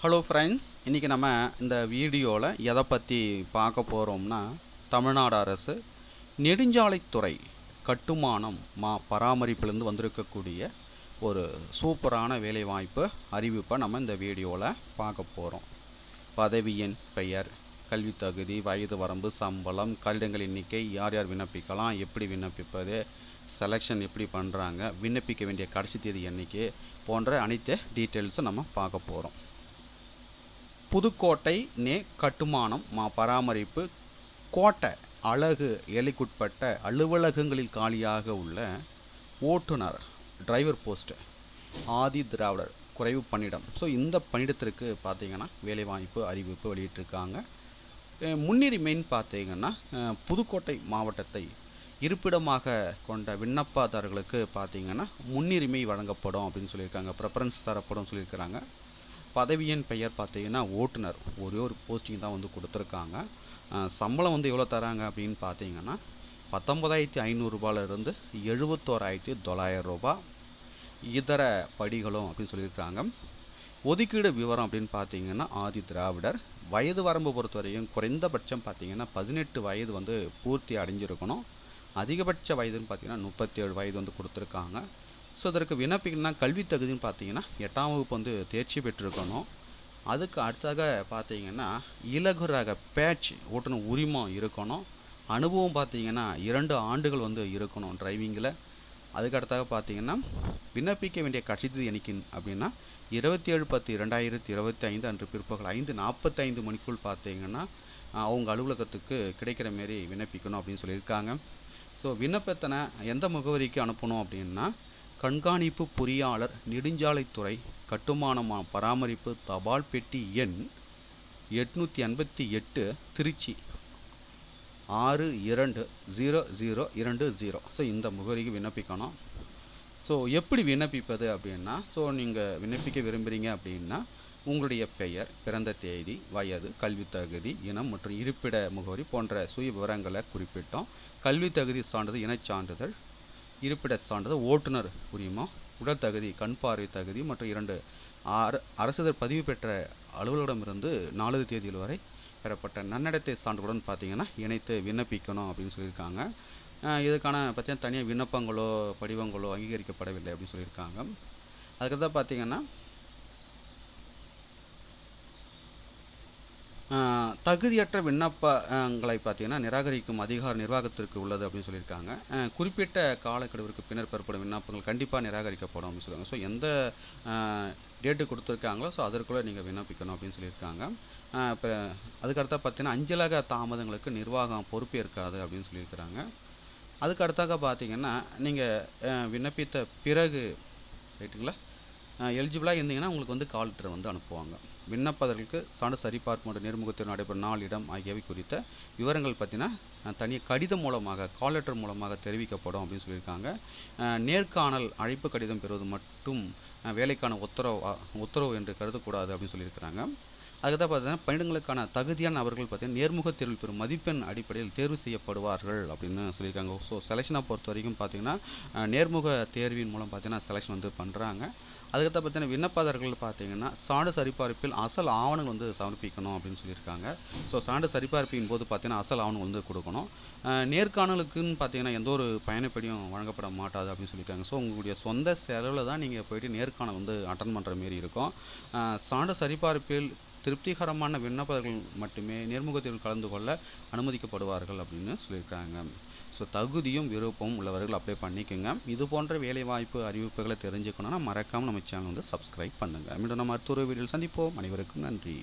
Hello friends இன்றைக்கி நம்ம இந்த வீடியோவில் எதை பற்றி பார்க்க போகிறோம்னா தமிழ்நாடு அரசு நெடுஞ்சாலைத்துறை கட்டுமானம் மா பராமரிப்பிலிருந்து வந்திருக்கக்கூடிய ஒரு சூப்பரான வேலைவாய்ப்பு அறிவிப்பை நம்ம இந்த வீடியோவில் பார்க்க போகிறோம் பதவியின் பெயர் கல்வி தகுதி வயது வரம்பு சம்பளம் கல்விடங்கள் எண்ணிக்கை யார் யார் விண்ணப்பிக்கலாம் எப்படி விண்ணப்பிப்பது செலெக்ஷன் எப்படி பண்ணுறாங்க விண்ணப்பிக்க வேண்டிய கடைசி தேதி எண்ணிக்கை போன்ற அனைத்து டீட்டெயில்ஸும் நம்ம பார்க்க போகிறோம் புதுக்கோட்டை நே கட்டுமானம் மா பராமரிப்பு கோட்டை அழகு எல்லைக்குட்பட்ட அலுவலகங்களில் காலியாக உள்ள ஓட்டுநர் டிரைவர் போஸ்ட்டு ஆதி திராவிடர் குறைவு பணியிடம். ஸோ இந்த பணியிடத்திற்கு பார்த்தீங்கன்னா வேலைவாய்ப்பு அறிவிப்பு வெளியிட்டிருக்காங்க. முன்னுரிமைன்னு பார்த்தீங்கன்னா புதுக்கோட்டை மாவட்டத்தை இருப்பிடமாக கொண்ட விண்ணப்பதாரர்களுக்கு பார்த்தீங்கன்னா முன்னுரிமை வழங்கப்படும் அப்படின்னு சொல்லியிருக்காங்க. ப்ரெஃபரன்ஸ் தரப்படும் சொல்லியிருக்கிறாங்க. பதவியின் பெயர் பார்த்தீங்கன்னா ஓட்டுநர். ஒரே ஒரு போஸ்டிங் தான் வந்து கொடுத்துருக்காங்க. சம்பளம் வந்து எவ்வளோ தராங்க அப்படின்னு பார்த்தீங்கன்னா பத்தொம்பதாயிரத்தி ஐநூறுரூபாலேருந்து எழுபத்தோராயிரத்தி தொள்ளாயிரம் ரூபா இதர படிகளும் அப்படின்னு சொல்லியிருக்காங்க ஒதுக்கீடு விவரம் அப்படின்னு பார்த்தீங்கன்னா ஆதி திராவிடர். வயது வரம்பு பொறுத்தவரையும் குறைந்தபட்சம் பார்த்தீங்கன்னா பதினெட்டு வயது வந்து பூர்த்தி அடைஞ்சிருக்கணும். அதிகபட்ச வயதுன்னு பார்த்தீங்கன்னா முப்பத்தேழு வயது வந்து கொடுத்துருக்காங்க. ஸோ இதற்கு விண்ணப்பிக்கணும்னா கல்வி தகுதின்னு பார்த்தீங்கன்னா எட்டாம் வகுப்பு வந்து தேர்ச்சி பெற்றிருக்கணும். அதுக்கு அடுத்தாக பார்த்தீங்கன்னா இலகு ரக பேட்ச் ஓட்டுநர் உரிமம் இருக்கணும். அனுபவம் பார்த்தீங்கன்னா இரண்டு ஆண்டுகள் வந்து இருக்கணும் டிரைவிங்கில் அதுக்கு அடுத்தாக பார்த்தீங்கன்னா விண்ணப்பிக்க வேண்டிய கட்சித்தது எண்ணிக்கை அப்படின்னா இருபத்தி ஏழு பத்து இரண்டாயிரத்தி இருபத்தி ஐந்து அன்று பிற்பகல் ஐந்து நாற்பத்தைந்து மணிக்குள் பார்த்தீங்கன்னா அவங்க அலுவலகத்துக்கு கிடைக்கிற மாரி விண்ணப்பிக்கணும் அப்படின்னு சொல்லியிருக்காங்க. ஸோ விண்ணப்பத்தனை எந்த முகவரிக்கு அனுப்பணும் அப்படின்னா கண்காணிப்பு பொறியாளர் நெடுஞ்சாலைத்துறை கட்டுமானமா பராமரிப்பு தபால் பெட்டி எண் எட்நூற்றி எண்பத்தி எட்டு திருச்சி. ஆறு இரண்டு ஜீரோ ஜீரோ இரண்டு ஜீரோ. ஸோ இந்த முகவரிக்கு விண்ணப்பிக்கணும். ஸோ எப்படி விண்ணப்பிப்பது அப்படின்னா ஸோ நீங்கள் விண்ணப்பிக்க விரும்புகிறீங்க அப்படின்னா உங்களுடைய பெயர் பிறந்த தேதி வயது கல்வி தகுதி இனம் மற்றும் இருப்பிட முகவரி போன்ற சுய விவரங்களை குறிப்பிட்டோம். கல்வி தகுதி சான்றிதழ் இனச்சான்றிதழ் இருப்பிட சான்றிதழ் ஓட்டுநர் உரிமம் உடல் தகுதி கண் பார்வை தகுதி மற்றும் இரண்டு. அரசுதர் பதிவு பெற்ற அலுவலரிடமிருந்து நாலு தேதியில் வரை பெறப்பட்ட நன்னடத்தை சான்றுடன் பார்த்தீங்கன்னா இணைத்து விண்ணப்பிக்கணும் அப்படின்னு சொல்லியிருக்காங்க. இதுக்கான பார்த்தீங்கன்னா தனியாக விண்ணப்பங்களோ படிவங்களோ அங்கீகரிக்கப்படவில்லை அப்படின்னு சொல்லியிருக்காங்க. அதுக்கடுத்து பார்த்தீங்கன்னா தகுதியற்ற விண்ணப்பங்களை பார்த்தீங்கன்னா நிராகரிக்கும் அதிகார நிர்வாகத்திற்கு உள்ளது அப்படின்னு சொல்லியிருக்காங்க. குறிப்பிட்ட காலக்கெடுவிற்கு பின்னர் பெறப்படும் விண்ணப்பங்கள் கண்டிப்பாக நிராகரிக்கப்படும் அப்படின்னு சொல்லுவாங்க ஸோ எந்த டேட்டு கொடுத்துருக்காங்களோ ஸோ அதற்குள்ளே நீங்கள் விண்ணப்பிக்கணும் அப்படின்னு சொல்லியிருக்காங்க. இப்போ அதுக்கடுத்தா பார்த்தீங்கன்னா அஞ்சலக தாமதங்களுக்கு நிர்வாகம் பொறுப்பேற்காது அப்படின்னு சொல்லியிருக்கிறாங்க. அதுக்கு அடுத்தாக பார்த்தீங்கன்னா நீங்கள் விண்ணப்பித்த பிறகு ரைட்டுங்களா எலிஜிபிளாக இருந்தீங்கன்னா உங்களுக்கு வந்து கால் லெட்டர் வந்து அனுப்புவாங்க. விண்ணப்பதற்கு சான்று சரிபார்ப்பு மற்றும் நேர்முகத்தில் நடைபெறும் நாள் இடம் ஆகியவை குறித்த விவரங்கள் பார்த்தீங்கன்னா தனியாக கடிதம் மூலமாக கால் லெட்டர் மூலமாக தெரிவிக்கப்படும் அப்படின்னு சொல்லியிருக்காங்க. நேர்காணல் அழைப்பு கடிதம் பெறுவது மட்டும் வேலைக்கான உத்தரவு உத்தரவு என்று கருதக்கூடாது அப்படின்னு சொல்லியிருக்கிறாங்க. அதுக்கு தான் பார்த்தீங்கன்னா பணியிடங்களுக்கான தகுதியான நபர்கள் பார்த்தீங்கன்னா நேர்முக தேர்வில் பெறும் மதிப்பெண் அடிப்படையில் தேர்வு செய்யப்படுவார்கள் அப்படின்னு சொல்லியிருக்காங்க. ஸோ செலெக்ஷனை பொறுத்த வரைக்கும் பார்த்தீங்கன்னா நேர்முக தேர்வின் மூலம் பார்த்தீங்கன்னா செலெக்ஷன் வந்து பண்ணுறாங்க அதுக்கடுத்து பார்த்தீங்கன்னா விண்ணப்பதாரர்கள் பார்த்தீங்கன்னா சான்று சரிபார்ப்பில் அசல் ஆவணங்கள் வந்து சமர்ப்பிக்கணும் அப்படின்னு சொல்லியிருக்காங்க. ஸோ சான்று சரிபார்ப்பின் போது பார்த்தீங்கன்னா அசல் ஆவணங்கள் வந்து கொடுக்கணும். நேர்காணலுக்குன்னு பார்த்தீங்கன்னா எந்த ஒரு பயணப்படியும் வழங்கப்பட மாட்டாது அப்படின்னு சொல்லியிருக்காங்க. ஸோ உங்களுடைய சொந்த செலவில் தான் நீங்கள் போயிட்டு நேர்காணல் வந்து அட்டன் பண்ணுற மாரி இருக்கும். சான்று சரிபார்ப்பில் திருப்திகரமான விண்ணப்பர்கள் மட்டுமே நேர்முகத்தில் கலந்து கொள்ள அனுமதிக்கப்படுவார்கள் அப்படின்னு சொல்லியிருக்காங்க. ஸோ தகுதியும் விருப்பமும் உள்ளவர்கள் அப்ளை பண்ணிக்கோங்க. இது போன்ற வேலைவாய்ப்பு அறிவிப்புகளை தெரிஞ்சுக்கணும்னா மறக்காமல் நம்ம சேனல் வந்து சப்ஸ்கிரைப் பண்ணுங்கள் மீண்டும் நம்ம அடுத்த ஒரு வீடியோவில் சந்திப்போம். அனைவருக்கும் நன்றி.